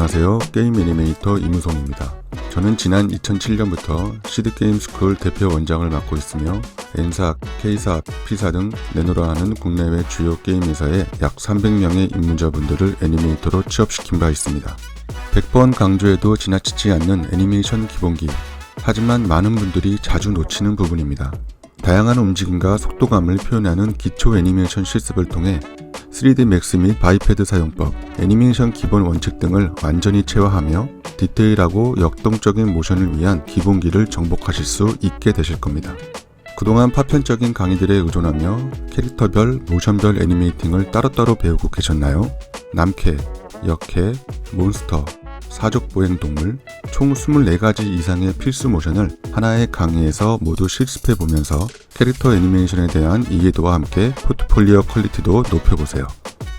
안녕하세요. 게임 애니메이터 이무성입니다. 저는 지난 2007년부터 시드게임 스쿨 대표 원장을 맡고 있으며 N사, K사, P사 등 내노라 하는 국내외 주요 게임 회사에 약 300명의 입문자분들을 애니메이터로 취업시킨 바 있습니다. 100번 강조해도 지나치지 않는 애니메이션 기본기. 하지만 많은 분들이 자주 놓치는 부분입니다. 다양한 움직임과 속도감을 표현하는 기초 애니메이션 실습을 통해 3D 맥스 및 바이패드 사용법, 애니메이션 기본 원칙 등을 완전히 체화하며 디테일하고 역동적인 모션을 위한 기본기를 정복하실 수 있게 되실 겁니다. 그동안 파편적인 강의들에 의존하며 캐릭터별, 모션별 애니메이팅을 따로따로 배우고 계셨나요? 남캐, 역캐, 몬스터, 사족 보행 동물, 총 24가지 이상의 필수 모션을 하나의 강의에서 모두 실습해 보면서 캐릭터 애니메이션에 대한 이해도와 함께 포트폴리오 퀄리티도 높여보세요.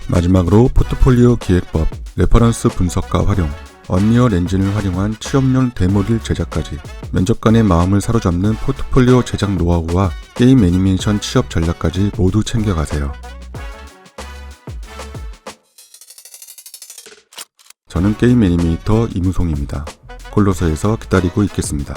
마지막으로 포트폴리오 기획법, 레퍼런스 분석과 활용, 언리얼 엔진을 활용한 취업용 데모릴 제작까지 면접관의 마음을 사로잡는 포트폴리오 제작 노하우와 게임 애니메이션 취업 전략까지 모두 챙겨가세요. 저는 게임 애니메이터 이무송입니다. 콜로서에서 기다리고 있겠습니다.